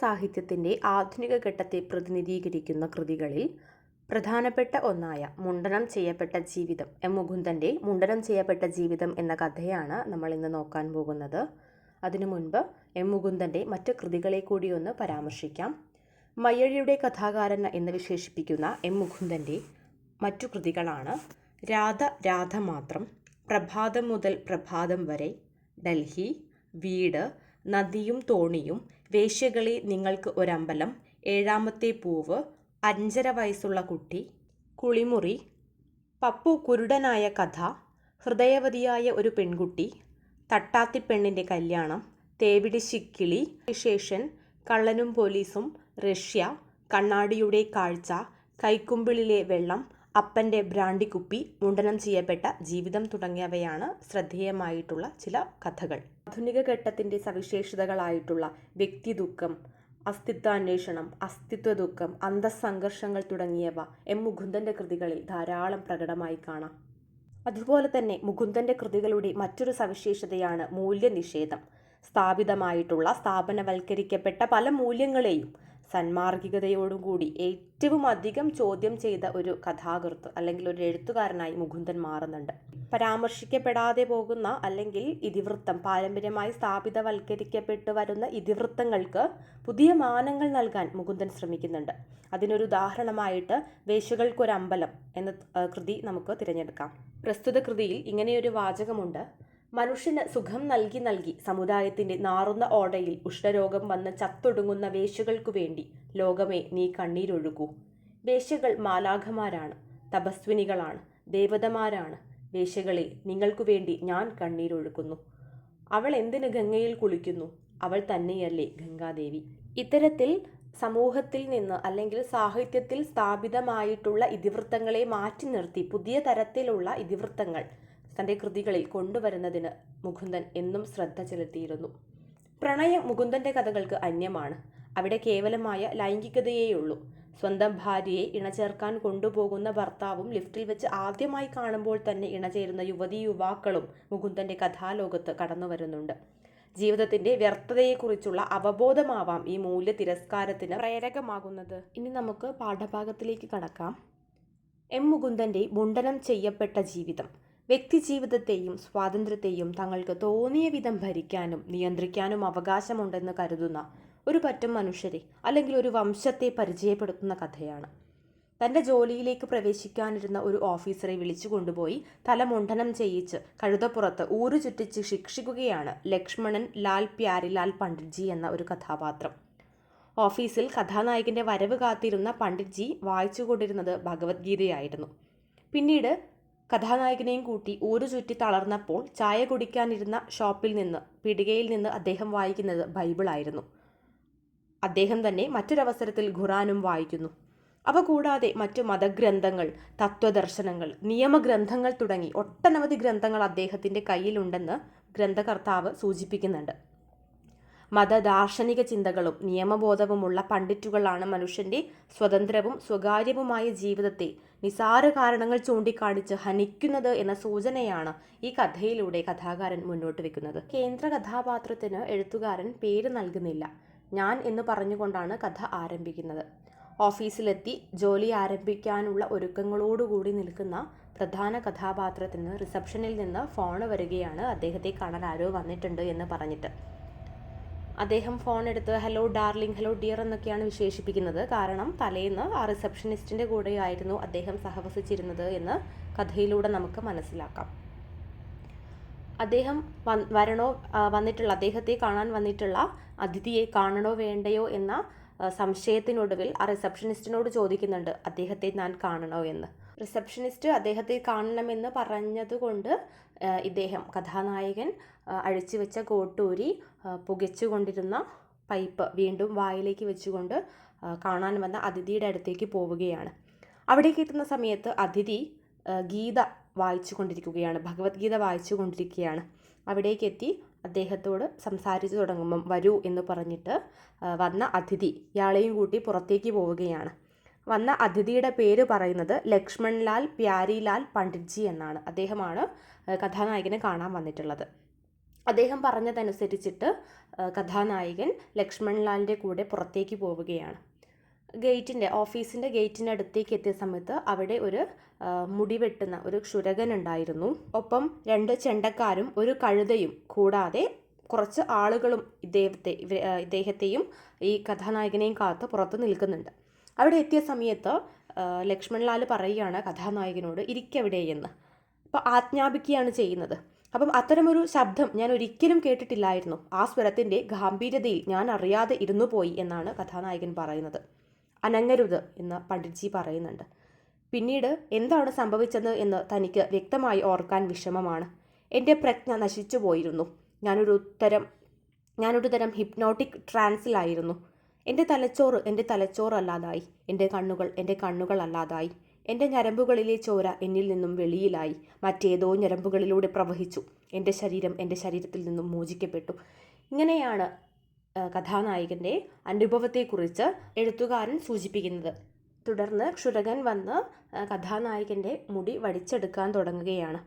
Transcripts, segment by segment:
സാഹിത്യത്തിന്റെ ആധുനിക ഘട്ടത്തെ പ്രതിനിധീകരിക്കുന്ന കൃതികളിൽ പ്രധാനപ്പെട്ട ഒന്നായ മുണ്ടനം ചെയ്യപ്പെട്ട ജീവിതം എം മുകുന്ദന്റെ മുണ്ടനം ചെയ്യപ്പെട്ട ജീവിതം എന്ന കഥയാണ് നമ്മൾ ഇന്ന് നോക്കാൻ പോകുന്നത്. അതിനു മുൻപ് എം മുകുന്ദന്റെ മറ്റ് കൃതികളെ കൂടി ഒന്ന് പരാമർശിക്കാം. മയ്യഴിയുടെ കഥാകാരൻ എന്ന് വിശേഷിപ്പിക്കുന്ന എം മുകുന്ദന്റെ മറ്റു കൃതികളാണ് രാധ രാധ മാത്രം പ്രഭാതം മുതൽ പ്രഭാതം വരെ ഡൽഹി വീട് നദിയും തോണിയും വേശ്യകളെ നിങ്ങൾക്ക് ഒരമ്പലം ഏഴാമത്തെ പൂവ് അഞ്ചര വയസ്സുള്ള കുട്ടി കുളിമുറി പപ്പു കുരുടനായ കഥ ഹൃദയവതിയായ ഒരു പെൺകുട്ടി തട്ടാത്തിപ്പെണ്ണിന്റെ കല്യാണം തേവിടി ശിക്കിളി വിശേഷൻ കള്ളനും പോലീസും റഷ്യ കണ്ണാടിയുടെ കാഴ്ച കൈക്കുമ്പിളിലെ വെള്ളം അപ്പന്റെ ബ്രാണ്ടിക്കുപ്പി മുണ്ടനം ചെയ്യപ്പെട്ട ജീവിതം തുടങ്ങിയവയാണ് ശ്രദ്ധേയമായിട്ടുള്ള ചില കഥകൾ. ആധുനിക ഘട്ടത്തിന്റെ സവിശേഷതകളായിട്ടുള്ള വ്യക്തിദുഃഖം അസ്തിത്വാന്വേഷണം അസ്തിത്വ ദുഃഖം അന്തസ്സംഘർഷങ്ങൾ തുടങ്ങിയവ എം മുകുന്ദന്റെ കൃതികളിൽ ധാരാളം പ്രകടമായി കാണാം. അതുപോലെ തന്നെ മുകുന്ദന്റെ കൃതികളുടെ മറ്റൊരു സവിശേഷതയാണ് മൂല്യനിഷേധം. സ്ഥാപിതമായിട്ടുള്ള സ്ഥാപനവൽക്കരിക്കപ്പെട്ട പല മൂല്യങ്ങളെയും സന്മാർഗികതയോടുകൂടി ഏറ്റവും അധികം ചോദ്യം ചെയ്ത ഒരു കഥാകൃത്ത് അല്ലെങ്കിൽ ഒരു എഴുത്തുകാരനായി മുകുന്ദൻ മാറുന്നുണ്ട്. പരാമർശിക്കപ്പെടാതെ പോകുന്ന അല്ലെങ്കിൽ ഇതിവൃത്തം പാരമ്പര്യമായി സ്ഥാപിതവൽക്കരിക്കപ്പെട്ടു വരുന്ന ഇതിവൃത്തങ്ങൾക്ക് പുതിയ മാനങ്ങൾ നൽകാൻ മുകുന്ദൻ ശ്രമിക്കുന്നുണ്ട്. അതിനൊരു ഉദാഹരണമായിട്ട് വേശുകൾക്കൊരമ്പലം എന്ന കൃതി നമുക്ക് തിരഞ്ഞെടുക്കാം. പ്രസ്തുത കൃതിയിൽ ഇങ്ങനെയൊരു വാചകമുണ്ട്. മനുഷ്യന് സുഖം നൽകി നൽകി സമുദായത്തിന്റെ നാറുന്ന ഓടയിൽ ഉഷ്ണരോഗം വന്ന് ചത്തൊടുങ്ങുന്ന വേശ്യകൾക്കു വേണ്ടി ലോകമേ നീ കണ്ണീരൊഴുകൂ. വേശ്യകൾ മാലാഖമാരാണ് തപസ്വിനികളാണ് ദേവതമാരാണ്. വേശ്യകളെ നിങ്ങൾക്കു വേണ്ടി ഞാൻ കണ്ണീരൊഴുക്കുന്നു അവൾ എന്തിന് ഗംഗയിൽ കുളിക്കുന്നു? അവൾ തന്നെയല്ലേ ഗംഗാദേവി. ഇത്തരത്തിൽ സമൂഹത്തിൽ നിന്ന് അല്ലെങ്കിൽ സാഹിത്യത്തിൽ സ്ഥാപിതമായിട്ടുള്ള ഇതിവൃത്തങ്ങളെ മാറ്റി നിർത്തി പുതിയ തരത്തിലുള്ള ഇതിവൃത്തങ്ങൾ തന്റെ കൃതികളിൽ കൊണ്ടുവരുന്നതിന് മുകുന്ദൻ എന്നും ശ്രദ്ധ ചെലുത്തിയിരുന്നു. പ്രണയം മുകുന്ദന്റെ കഥകൾക്ക് അന്യമാണ്. അവിടെ കേവലമായ ലൈംഗികതയേയുള്ളൂ. സ്വന്തം ഭാര്യയെ ഇണചേർക്കാൻ കൊണ്ടുപോകുന്ന ഭർത്താവും ലിഫ്റ്റിൽ വെച്ച് ആദ്യമായി കാണുമ്പോൾ തന്നെ ഇണചേരുന്ന യുവതി യുവാക്കളും മുകുന്ദന്റെ കഥാലോകത്ത് കടന്നു വരുന്നുണ്ട് ജീവിതത്തിന്റെ വ്യർത്ഥതയെക്കുറിച്ചുള്ള അവബോധമാവാം ഈ മൂല്യ തിരസ്കാരത്തിന് പ്രേരകമാകുന്നത്. ഇനി നമുക്ക് പാഠഭാഗത്തിലേക്ക് കടക്കാം. എം മുകുന്ദന്റെ മുണ്ടനം ചെയ്യപ്പെട്ട ജീവിതം. വ്യക്തിജീവിതത്തെയും സ്വാതന്ത്ര്യത്തെയും തങ്ങൾക്ക് തോന്നിയ വിധം ഭരിക്കാനും നിയന്ത്രിക്കാനും അവകാശമുണ്ടെന്ന് കരുതുന്ന ഒരു പറ്റം മനുഷ്യരെ അല്ലെങ്കിൽ ഒരു വംശത്തെ പരിചയപ്പെടുത്തുന്ന കഥയാണ്. തന്റെ ജോലിയിലേക്ക് പ്രവേശിക്കാനിരുന്ന ഒരു ഓഫീസറെ വിളിച്ചു കൊണ്ടുപോയി തലമുണ്ടനം ചെയ്യിച്ച് കഴുതപ്പുറത്ത് ഊരു ചുറ്റിച്ച് ശിക്ഷിക്കുകയാണ് ലക്ഷ്മണൻ ലാൽ പ്യാരിലാൽ പണ്ഡിറ്റ്ജി എന്ന ഒരു കഥാപാത്രം. ഓഫീസിൽ കഥാനായകന്റെ വരവ് കാത്തിരുന്ന പണ്ഡിറ്റ്ജി വായിച്ചുകൊണ്ടിരുന്നത് ഭഗവത്ഗീതയായിരുന്നു. പിന്നീട് കഥാനായകനെയും കൂട്ടി ഊരു ചുറ്റി തളർന്നപ്പോൾ ചായ കുടിക്കാനിരുന്ന ഷോപ്പിൽ നിന്ന് പിടികയിൽ നിന്ന് അദ്ദേഹം വായിക്കുന്നത് ബൈബിളായിരുന്നു അദ്ദേഹം തന്നെ മറ്റൊരവസരത്തിൽ ഖുറാനും വായിക്കുന്നു. അവ കൂടാതെ മറ്റു മതഗ്രന്ഥങ്ങൾ തത്വദർശനങ്ങൾ നിയമഗ്രന്ഥങ്ങൾ തുടങ്ങി ഒട്ടനവധി ഗ്രന്ഥങ്ങൾ അദ്ദേഹത്തിന്റെ കയ്യിലുണ്ടെന്ന് ഗ്രന്ഥകർത്താവ് സൂചിപ്പിക്കുന്നുണ്ട്. മതദാർശനിക ചിന്തകളും നിയമബോധവുമുള്ള പണ്ഡിറ്റുകളാണ് മനുഷ്യന്റെ സ്വതന്ത്രവും സ്വകാര്യവുമായ ജീവിതത്തെ നിസാര കാരണങ്ങൾ ചൂണ്ടിക്കാണിച്ച് ഹനിക്കുന്നത് എന്ന സൂചനയാണ് ഈ കഥയിലൂടെ കഥാകാരൻ മുന്നോട്ട് വെക്കുന്നത്. കേന്ദ്ര കഥാപാത്രത്തിന് എഴുത്തുകാരൻ പേര് നൽകുന്നില്ല. ഞാൻ എന്ന് പറഞ്ഞുകൊണ്ടാണ് കഥ ആരംഭിക്കുന്നത്. ഓഫീസിലെത്തി ജോലി ആരംഭിക്കാനുള്ള ഒരുക്കങ്ങളോടുകൂടി നിൽക്കുന്ന പ്രധാന കഥാപാത്രത്തിന് റിസപ്ഷനിൽ നിന്ന് ഫോൺ വരികയാണ്. അദ്ദേഹത്തെ കാണാൻ ആരോ വന്നിട്ടുണ്ട് എന്ന് പറഞ്ഞിട്ട്. അദ്ദേഹം ഫോൺ എടുത്ത് ഹലോ ഡാർലിംഗ് ഹലോ ഡിയർ എന്നൊക്കെയാണ് വിശേഷിപ്പിക്കുന്നത്. കാരണം തലേന്ന് ആ റിസപ്ഷനിസ്റ്റിന്റെ കൂടെയായിരുന്നു അദ്ദേഹം സഹവസിച്ചിരുന്നത് എന്ന് കഥയിലൂടെ നമുക്ക് മനസ്സിലാക്കാം. അദ്ദേഹം വരണോ വന്നിട്ടുള്ള അദ്ദേഹത്തെ കാണാൻ വന്നിട്ടുള്ള അതിഥിയെ കാണണോ വേണ്ടയോ എന്ന സംശയത്തിനൊടുവിൽ ആ റിസപ്ഷനിസ്റ്റിനോട് ചോദിക്കുന്നുണ്ട് അദ്ദേഹത്തെ ഞാൻ കാണണോ? എന്ന്. റിസപ്ഷനിസ്റ്റ് അദ്ദേഹത്തെ കാണണമെന്ന് പറഞ്ഞതുകൊണ്ട് ഇദ്ദേഹം കഥാനായകൻ അഴിച്ചു വെച്ച കോട്ടൂരി പുകച്ചുകൊണ്ടിരുന്ന പൈപ്പ് വീണ്ടും വായിലേക്ക് വെച്ചുകൊണ്ട് കാണാൻ വന്ന അതിഥിയുടെ അടുത്തേക്ക് പോവുകയാണ്. അവിടേക്ക് എത്തുന്ന സമയത്ത് അതിഥി ഗീത വായിച്ചു കൊണ്ടിരിക്കുകയാണ് ഭഗവത്ഗീത വായിച്ചു കൊണ്ടിരിക്കുകയാണ് അവിടേക്ക് എത്തി അദ്ദേഹത്തോട് സംസാരിച്ചു തുടങ്ങുമ്പം വരൂ എന്ന് പറഞ്ഞിട്ട് വന്ന അതിഥി ഇയാളെയും കൂട്ടി പുറത്തേക്ക് പോവുകയാണ്. വന്ന അതിഥിയുടെ പേര് പറയുന്നത് ലക്ഷ്മൺലാൽ പ്യാരിലാൽ പണ്ഡിറ്റ്ജി എന്നാണ്. അദ്ദേഹമാണ് കഥാനായകനെ കാണാൻ വന്നിട്ടുള്ളത്. അദ്ദേഹം പറഞ്ഞതനുസരിച്ചിട്ട് കഥാനായകൻ ലക്ഷ്മൺലാലിന്റെ കൂടെ പുറത്തേക്ക് പോവുകയാണ്. ഗേറ്റിന്റെ ഓഫീസിന്റെ ഗേറ്റിന്റെ അടുത്തേക്ക് എത്തിയ സമയത്ത് അവിടെ ഒരു മുടി വെട്ടുന്ന ഒരു ക്ഷുരകൻ ഉണ്ടായിരുന്നു ഒപ്പം രണ്ട് ചെണ്ടക്കാരും ഒരു കഴുതയും കൂടാതെ കുറച്ച് ആളുകളും ഇദ്ദേഹത്തെ ഇദ്ദേഹത്തെയും ഈ കഥാനായകനെയും കാത്ത് പുറത്ത് നിൽക്കുന്നുണ്ട്. അവിടെ എത്തിയ സമയത്ത് ലക്ഷ്മൺലാൽ പറയുകയാണ് കഥാനായകനോട് ഇരിക്കവിടെ എന്ന്. അപ്പോൾ ആജ്ഞാപിക്കുകയാണ് ചെയ്യുന്നത്. അപ്പം അത്തരമൊരു ശബ്ദം ഞാൻ ഒരിക്കലും കേട്ടിട്ടില്ലായിരുന്നു. ആ സ്വരത്തിന്റെ ഗാംഭീര്യതയിൽ ഞാൻ അറിയാതെ ഇരുന്നു പോയി എന്നാണ് കഥാനായകൻ പറയുന്നത്. അനങ്ങരുത് എന്ന് പണ്ഡിറ്റ്ജി പറയുന്നുണ്ട്. പിന്നീട് എന്താണ് സംഭവിച്ചത് എന്ന് തനിക്ക് വ്യക്തമായി ഓർക്കാൻ വിഷമമാണ്. എന്റെ പ്രജ്ഞ നശിച്ചു പോയിരുന്നു ഞാനൊരു ഉത്തരം ഞാനൊരു തരം ഹിപ്നോട്ടിക് ട്രാൻസിലായിരുന്നു. എന്റെ തലച്ചോറ് എന്റെ തലച്ചോറ് അല്ലാതായി എന്റെ കണ്ണുകൾ എന്റെ കണ്ണുകൾ അല്ലാതായി എന്റെ ഞരമ്പുകളിലെ ചോര എന്നിൽ നിന്നും വെളിയിലായി. മറ്റേതോ ഞരമ്പുകളിലൂടെ പ്രവഹിച്ചു. എന്റെ ശരീരം എന്റെ ശരീരത്തിൽ നിന്നും മോചിക്കപ്പെട്ടു. ഇങ്ങനെയാണ് കഥാനായകന്റെ അനുഭവത്തെക്കുറിച്ച് എഴുത്തുകാരൻ സൂചിപ്പിക്കുന്നത്. തുടർന്ന് ക്ഷുരകൻ വന്ന് കഥാനായകന്റെ മുടി വടിച്ചെടുക്കാൻ തുടങ്ങുകയാണ്.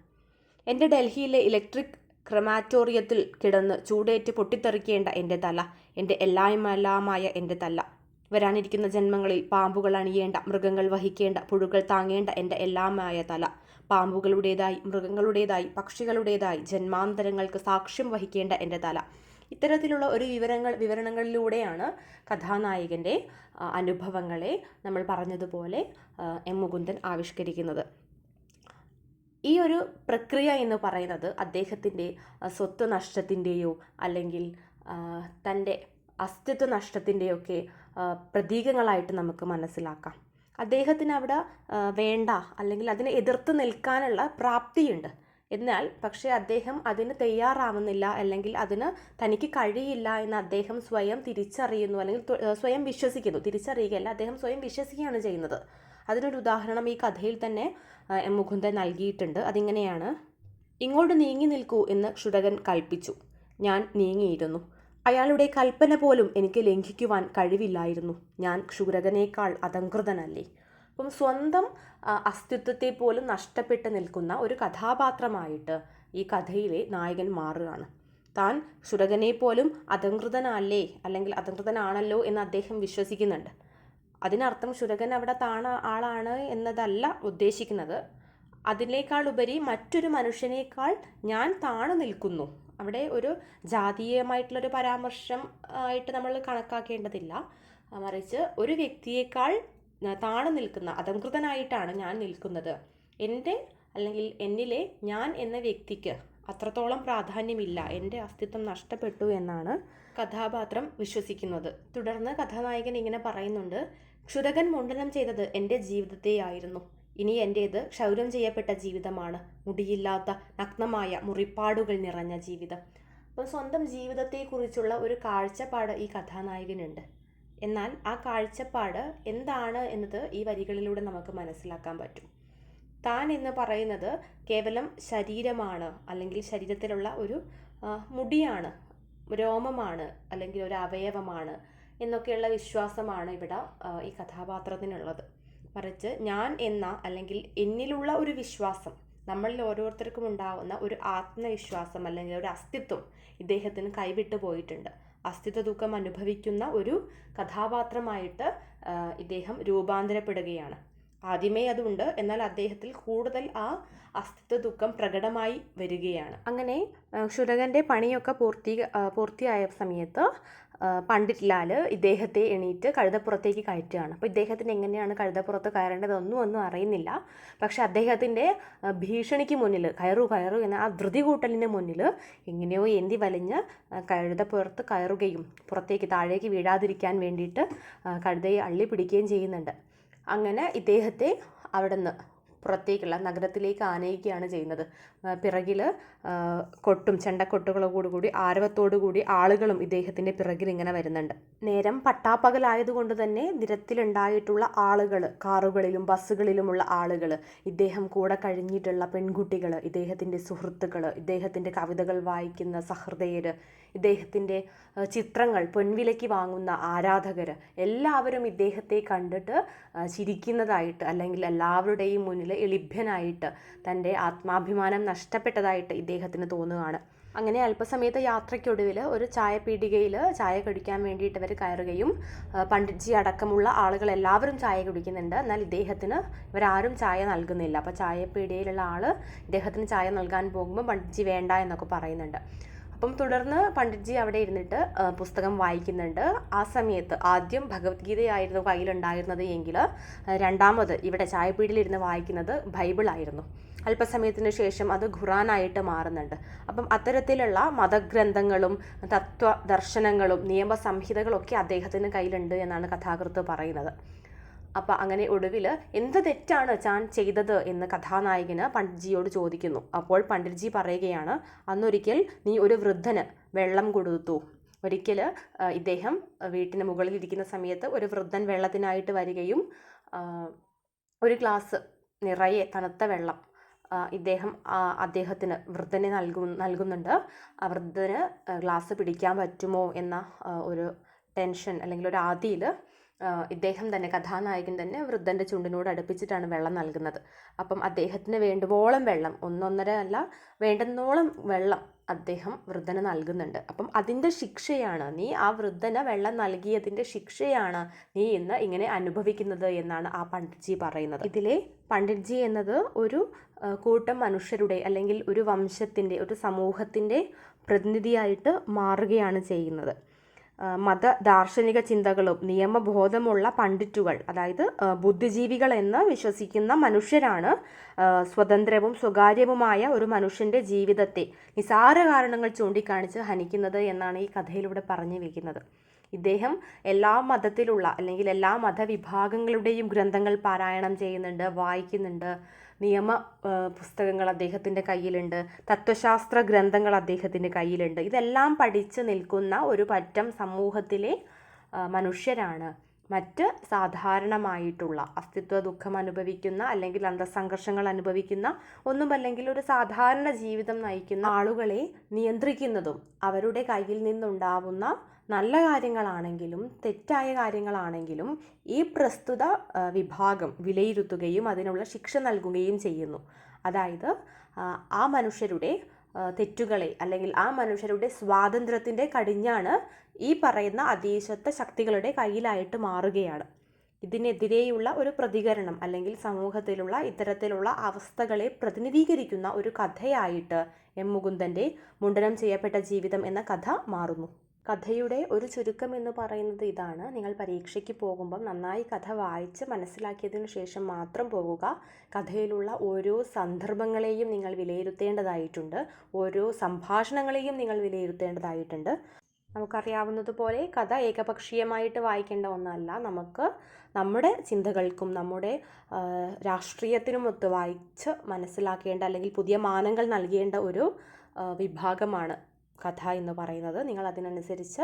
എന്റെ ഡൽഹിയിലെ ഇലക്ട്രിക് ക്രമാറ്റോറിയത്തിൽ കിടന്ന് ചൂടേറ്റ് പൊട്ടിത്തെറിക്കേണ്ട എന്റെ തല എന്റെ എല്ലായ്മല്ലാമായ എന്റെ തല. വരാനിരിക്കുന്ന ജന്മങ്ങളിൽ പാമ്പുകൾ അണിയേണ്ട മൃഗങ്ങൾ വഹിക്കേണ്ട പുഴുകൾ താങ്ങേണ്ട എന്റെ എല്ലാമായ തല. പാമ്പുകളുടേതായി മൃഗങ്ങളുടേതായി പക്ഷികളുടേതായി ജന്മാന്തരങ്ങൾക്ക് സാക്ഷ്യം വഹിക്കേണ്ട എന്റെ തല. ഇത്തരത്തിലുള്ള ഒരു വിവരങ്ങൾ വിവരണങ്ങളിലൂടെയാണ് കഥാനായകന്റെ അനുഭവങ്ങളെ നമ്മൾ പറഞ്ഞതുപോലെ എം മുകുന്ദൻ ആവിഷ്കരിക്കുന്നത്. ഈ ഒരു പ്രക്രിയ എന്ന് പറയുന്നത് അദ്ദേഹത്തിന്റെ സ്വത്ത് നഷ്ടത്തിന്റെയോ അല്ലെങ്കിൽ തന്റെ അസ്തിത്വ നഷ്ടത്തിന്റെയൊക്കെ പ്രതീകങ്ങളായിട്ട് നമുക്ക് മനസ്സിലാക്കാം. അദ്ദേഹത്തിന് അവിടെ വേണ്ട അല്ലെങ്കിൽ അതിനെ എതിർത്ത് നിൽക്കാനുള്ള പ്രാപ്തിയുണ്ട്. എന്നാൽ പക്ഷേ അദ്ദേഹം അതിന് തയ്യാറാവുന്നില്ല അല്ലെങ്കിൽ അതിന് തനിക്ക് കഴിയില്ല എന്ന് അദ്ദേഹം സ്വയം തിരിച്ചറിയുന്നു അല്ലെങ്കിൽ സ്വയം വിശ്വസിക്കുന്നു. തിരിച്ചറിയുകയല്ല അദ്ദേഹം സ്വയം വിശ്വസിക്കുകയാണ് ചെയ്യുന്നത്. അതിനൊരു ഉദാഹരണം ഈ കഥയിൽ തന്നെ എം. മുകുന്ദൻ നൽകിയിട്ടുണ്ട്. അതിങ്ങനെയാണ് ഇങ്ങോട്ട് നീങ്ങി നിൽക്കൂ എന്ന് ക്ഷുടകൻ കൽപ്പിച്ചു. ഞാൻ നീങ്ങിയിരുന്നു. അയാളുടെ കൽപ്പന പോലും എനിക്ക് ലംഘിക്കുവാൻ കഴിവില്ലായിരുന്നു. ഞാൻ ക്ഷുരകനേക്കാൾ അതങ്കൃതനല്ലേ അപ്പം സ്വന്തം അസ്തിത്വത്തെ പോലും നഷ്ടപ്പെട്ട് നിൽക്കുന്ന ഒരു കഥാപാത്രമായിട്ട് ഈ കഥയിലെ നായകൻ മാറുകയാണ്. താൻ ക്ഷുരകനെ പോലും അതങ്കൃതനല്ലേ അല്ലെങ്കിൽ അതങ്കൃതനാണല്ലോ എന്ന് അദ്ദേഹം വിശ്വസിക്കുന്നുണ്ട്. അതിനർത്ഥം ശുരകൻ അവിടെ താണ ആളാണ് എന്നതല്ല ഉദ്ദേശിക്കുന്നത്. അതിനേക്കാൾ ഉപരി മറ്റൊരു മനുഷ്യനേക്കാൾ ഞാൻ താണു നിൽക്കുന്നു. അവിടെ ഒരു ജാതീയമായിട്ടുള്ളൊരു പരാമർശം ആയിട്ട് നമ്മൾ കണക്കാക്കേണ്ടതില്ല. മറിച്ച് ഒരു വ്യക്തിയേക്കാൾ താണു നിൽക്കുന്ന അധംകൃതനായിട്ടാണ് ഞാൻ നിൽക്കുന്നത്. എന്റെ അല്ലെങ്കിൽ എന്നിലെ ഞാൻ എന്ന വ്യക്തിക്ക് അത്രത്തോളം പ്രാധാന്യമില്ല. എന്റെ അസ്തിത്വം നഷ്ടപ്പെട്ടു എന്നാണ് കഥാപാത്രം വിശ്വസിക്കുന്നത്. തുടർന്ന് കഥാനായകൻ ഇങ്ങനെ പറയുന്നുണ്ട്. ക്ഷുരകൻ മുണ്ടനം ചെയ്തത് എന്റെ ജീവിതത്തെയായിരുന്നു. ഇനി എന്റേത് ക്ഷൗരം ചെയ്യപ്പെട്ട ജീവിതമാണ്. മുടിയില്ലാത്ത നഗ്നമായ മുറിപ്പാടുകൾ നിറഞ്ഞ ജീവിതം. അപ്പോൾ സ്വന്തം ജീവിതത്തെക്കുറിച്ചുള്ള ഒരു കാഴ്ചപ്പാട് ഈ കഥാനായകനുണ്ട്. എന്നാൽ ആ കാഴ്ചപ്പാട് എന്താണ് എന്നത് ഈ വരികളിലൂടെ നമുക്ക് മനസ്സിലാക്കാൻ പറ്റും. താൻ എന്ന് പറയുന്നത് കേവലം ശരീരമാണ് അല്ലെങ്കിൽ ശരീരത്തിലുള്ള ഒരു മുടിയാണ് രോമമാണ് അല്ലെങ്കിൽ ഒരു അവയവമാണ്. എന്നൊക്കെയുള്ള വിശ്വാസമാണ് ഇവിടെ ഈ കഥാപാത്രത്തിനുള്ളത്. മറിച്ച് ഞാൻ എന്ന അല്ലെങ്കിൽ എന്നിലുള്ള ഒരു വിശ്വാസം നമ്മളിൽ ഓരോരുത്തർക്കും ഉണ്ടാകുന്ന ഒരു ആത്മവിശ്വാസം അല്ലെങ്കിൽ ഒരു അസ്തിത്വം ഇദ്ദേഹത്തിന് കൈവിട്ടു പോയിട്ടുണ്ട്. അസ്തിത്വ ദുഃഖം അനുഭവിക്കുന്ന ഒരു കഥാപാത്രമായിട്ട് ഇദ്ദേഹം രൂപാന്തരപ്പെടുകയാണ്. ആദ്യമേ അതുണ്ട്. എന്നാൽ അദ്ദേഹത്തിൽ കൂടുതൽ ആ അസ്തിത്വ ദുഃഖം പ്രകടമായി വരികയാണ്. അങ്ങനെ ശുരകന്റെ പണിയൊക്കെ പൂർത്തി പൂർത്തിയായ സമയത്ത് പണ്ഡിറ്റ് ലാൽ ഇദ്ദേഹത്തെ എണീറ്റ് കഴുതപ്പുറത്തേക്ക് കയറ്റുകയാണ്. അപ്പോൾ ഇദ്ദേഹത്തിന് എങ്ങനെയാണ് കഴുതപ്പുറത്ത് കയറേണ്ടതൊന്നും ഒന്നും അറിയുന്നില്ല. പക്ഷെ അദ്ദേഹത്തിന്റെ ഭീഷണിക്ക് മുന്നിൽ കയറു കയറു എന്ന ആ ധൃതി കൂട്ടലിന് മുന്നിൽ എങ്ങനെയോ എന്തി വലിഞ്ഞ് കഴുതപ്പുറത്ത് കയറുകയും പുറത്തേക്ക് താഴേക്ക് വീഴാതിരിക്കാൻ വേണ്ടിയിട്ട് കഴുതയെ അള്ളി പിടിക്കുകയും ചെയ്യുന്നുണ്ട്. അങ്ങനെ ഇദ്ദേഹത്തെ അവിടുന്ന് പുറത്തേക്കുള്ള നഗരത്തിലേക്ക് ആനയിക്കുകയാണ് ചെയ്യുന്നത്. പിറകിൽ കൊട്ടും ചെണ്ടക്കൊട്ടുകളോട് കൂടി ആരവത്തോടു കൂടി ആളുകളും ഇദ്ദേഹത്തിന്റെ പിറകിൽ ഇങ്ങനെ വരുന്നുണ്ട്. നേരം പട്ടാപ്പകലായതുകൊണ്ട് തന്നെ നിരത്തിലുണ്ടായിട്ടുള്ള ആളുകൾ കാറുകളിലും ബസ്സുകളിലുമുള്ള ആളുകൾ ഇദ്ദേഹം കൂടെ കഴിഞ്ഞിട്ടുള്ള പെൺകുട്ടികൾ ഇദ്ദേഹത്തിന്റെ സുഹൃത്തുക്കൾ ഇദ്ദേഹത്തിന്റെ കവിതകൾ വായിക്കുന്ന സഹൃദയർ ഇദ്ദേഹത്തിന്റെ ചിത്രങ്ങൾ പൊൻവിലയ്ക്ക് വാങ്ങുന്ന ആരാധകർ എല്ലാവരും ഇദ്ദേഹത്തെ കണ്ടിട്ട് ചിരിക്കുന്നതായിട്ട് അല്ലെങ്കിൽ എല്ലാവരുടെയും മുന്നിൽ എളിഭ്യനായിട്ട് തന്റെ ആത്മാഭിമാനം നഷ്ടപ്പെട്ടതായിട്ട് ഇദ്ദേഹത്തിന് തോന്നുകയാണ്. അങ്ങനെ അല്പസമയത്തെ യാത്രയ്ക്കൊടുവിൽ ഒരു ചായ പീടികയിൽ ചായ കുടിക്കാൻ വേണ്ടിയിട്ട് അവർ കയറുകയും പണ്ഡിറ്റ്ജി അടക്കമുള്ള ആളുകൾ എല്ലാവരും ചായ കുടിക്കുന്നുണ്ട്. എന്നാൽ ഇദ്ദേഹത്തിന് ഇവരാരും ചായ നൽകുന്നില്ല. അപ്പോൾ ചായപീടികയിലുള്ള ആൾ ഇദ്ദേഹത്തിന് ചായ നൽകാൻ പോകുമ്പോൾ പണ്ഡിറ്റ്ജി വേണ്ട എന്നൊക്കെ പറയുന്നുണ്ട്. അപ്പം തുടർന്ന് പണ്ഡിറ്റ്ജി അവിടെ ഇരുന്നിട്ട് പുസ്തകം വായിക്കുന്നുണ്ട്. ആ സമയത്ത് ആദ്യം ഭഗവത്ഗീതയായിരുന്നു കയ്യിലുണ്ടായിരുന്നത് എങ്കിൽ രണ്ടാമത് ഇവിടെ ചായപ്പീടിയിലിരുന്ന് വായിക്കുന്നത് ബൈബിളായിരുന്നു. അല്പസമയത്തിന് ശേഷം അത് ഖുറാനായിട്ട് മാറുന്നുണ്ട്. അപ്പം അത്തരത്തിലുള്ള മതഗ്രന്ഥങ്ങളും തത്വ ദർശനങ്ങളും നിയമസംഹിതകളൊക്കെ അദ്ദേഹത്തിന് കയ്യിലുണ്ട് എന്നാണ് കഥാകൃത്ത് പറയുന്നത്. അപ്പം അങ്ങനെ ഒടുവിൽ എന്ത് തെറ്റാണ് ചാൻ ചെയ്തത് എന്ന് കഥാനായകന് പണ്ഡിറ്റ്ജിയോട് ചോദിക്കുന്നു. അപ്പോൾ പണ്ഡിറ്റ്ജി പറയുകയാണ് അന്നൊരിക്കൽ നീ ഒരു വൃദ്ധന് വെള്ളം കൊടുത്തു. ഒരിക്കൽ ഇദ്ദേഹം വീട്ടിന് മുകളിൽ ഇരിക്കുന്ന സമയത്ത് ഒരു വൃദ്ധൻ വെള്ളത്തിനായിട്ട് വരികയും ഒരു ഗ്ലാസ് നിറയെ തണുത്ത വെള്ളം ഇദ്ദേഹം അദ്ദേഹത്തിന് വൃദ്ധനെ നൽകും നൽകുന്നുണ്ട്. ആ വൃദ്ധന് ഗ്ലാസ് പിടിക്കാൻ പറ്റുമോ എന്ന ഒരു ടെൻഷൻ അല്ലെങ്കിൽ ഒരു ആദിയിൽ ഇദ്ദേഹം തന്നെ കഥാനായകൻ തന്നെ വൃദ്ധന്റെ ചുണ്ടിനോട് അടുപ്പിച്ചിട്ടാണ് വെള്ളം നൽകുന്നത്. അപ്പം അദ്ദേഹത്തിന് വേണ്ടുവോളം വെള്ളം ഒന്നൊന്നര അല്ല വേണ്ടുന്നോളം വെള്ളം അദ്ദേഹം വൃദ്ധന് നൽകുന്നുണ്ട്. അപ്പം അതിന്റെ ശിക്ഷയാണ് നീ ആ വൃദ്ധന് വെള്ളം നൽകിയതിന്റെ ശിക്ഷയാണ് നീ ഇന്ന് ഇങ്ങനെ അനുഭവിക്കുന്നത് എന്നാണ് ആ പണ്ഡിറ്റ്ജി പറയുന്നത്. ഇതിലെ പണ്ഡിറ്റ്ജി എന്നത് ഒരു കൂട്ടം മനുഷ്യരുടെ അല്ലെങ്കിൽ ഒരു വംശത്തിന്റെ ഒരു സമൂഹത്തിന്റെ പ്രതിനിധിയായിട്ട് മാറുകയാണ് ചെയ്യുന്നത്. മത ദാർശനിക ചിന്തകളും നിയമബോധമുള്ള പണ്ഡിറ്റുകൾ അതായത് ബുദ്ധിജീവികൾ എന്ന് വിശ്വസിക്കുന്ന മനുഷ്യരാണ് സ്വതന്ത്രവും സ്വകാര്യവുമായ ഒരു മനുഷ്യന്റെ ജീവിതത്തെ നിസാര കാരണങ്ങൾ ചൂണ്ടിക്കാണിച്ച് ഹനിക്കുന്നത് എന്നാണ് ഈ കഥയിലൂടെ പറഞ്ഞു വയ്ക്കുന്നത് ഇദ്ദേഹം എല്ലാ മതത്തിലുള്ള അല്ലെങ്കിൽ എല്ലാ മതവിഭാഗങ്ങളുടെയും ഗ്രന്ഥങ്ങൾ പാരായണം ചെയ്യുന്നുണ്ട് വായിക്കുന്നുണ്ട് നിയമ പുസ്തകങ്ങൾ അദ്ദേഹത്തിന്റെ കയ്യിലുണ്ട്. തത്വശാസ്ത്ര ഗ്രന്ഥങ്ങൾ അദ്ദേഹത്തിന്റെ കയ്യിലുണ്ട്. ഇതെല്ലാം പഠിച്ച് നിൽക്കുന്ന ഒരു പറ്റം സമൂഹത്തിലെ മനുഷ്യരാണ്. മറ്റ് സാധാരണമായിട്ടുള്ള അസ്തിത്വ ദുഃഖം അനുഭവിക്കുന്ന അല്ലെങ്കിൽ അന്തസംഘർഷങ്ങൾ അനുഭവിക്കുന്ന ഒന്നുമല്ലെങ്കിൽ ഒരു സാധാരണ ജീവിതം നയിക്കുന്ന ആളുകളെ നിയന്ത്രിക്കുന്നതും അവരുടെ കയ്യിൽ നിന്നുണ്ടാവുന്ന നല്ല കാര്യങ്ങളാണെങ്കിലും തെറ്റായ കാര്യങ്ങളാണെങ്കിലും ഈ പ്രസ്തുത വിഭാഗം വിലയിരുത്തുകയും അതിനുള്ള ശിക്ഷ നൽകുകയും ചെയ്യുന്നു. അതായത് ആ, മനുഷ്യരുടെ തെറ്റുകളെ അല്ലെങ്കിൽ ആ മനുഷ്യരുടെ സ്വാതന്ത്ര്യത്തിന്റെ കടിഞ്ഞാണ് ഈ പറയുന്ന അതീശത്വ ശക്തികളുടെ കയ്യിലായിട്ട് മാറുകയാണ്. ഇതിനെതിരെയുള്ള ഒരു പ്രതികരണം അല്ലെങ്കിൽ സമൂഹത്തിലുള്ള ഇത്തരത്തിലുള്ള അവസ്ഥകളെ പ്രതിനിധീകരിക്കുന്ന ഒരു കഥയായിട്ട് എം മുകുന്ദന്റെ മുണ്ടനം ചെയ്യപ്പെട്ട ജീവിതം എന്ന കഥ മാറുന്നു. കഥയുടെ ഒരു ചുരുക്കം എന്ന് പറയുന്നത് ഇതാണ്. നിങ്ങൾ പരീക്ഷയ്ക്ക് പോകുമ്പം നന്നായി കഥ വായിച്ച് മനസ്സിലാക്കിയതിന് ശേഷം മാത്രം പോകുക. കഥയിലുള്ള ഓരോ സന്ദർഭങ്ങളെയും നിങ്ങൾ വിലയിരുത്തേണ്ടതായിട്ടുണ്ട്. ഓരോ സംഭാഷണങ്ങളെയും നിങ്ങൾ വിലയിരുത്തേണ്ടതായിട്ടുണ്ട്. നമുക്കറിയാവുന്നതുപോലെ കഥ ഏകപക്ഷീയമായിട്ട് വായിക്കേണ്ട ഒന്നല്ല. നമുക്ക് നമ്മുടെ ചിന്തകൾക്കും നമ്മുടെ രാഷ്ട്രീയത്തിനുമൊത്ത് വായിച്ച് മനസ്സിലാക്കേണ്ട അല്ലെങ്കിൽ പുതിയ മാനങ്ങൾ നൽകേണ്ട ഒരു വിഭാഗമാണ് കഥ എന്ന് പറയുന്നത് നിങ്ങൾ അതിനനുസരിച്ച്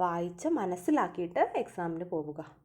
വായിച്ച് മനസ്സിലാക്കിയിട്ട് എക്സാമിന് പോവുക.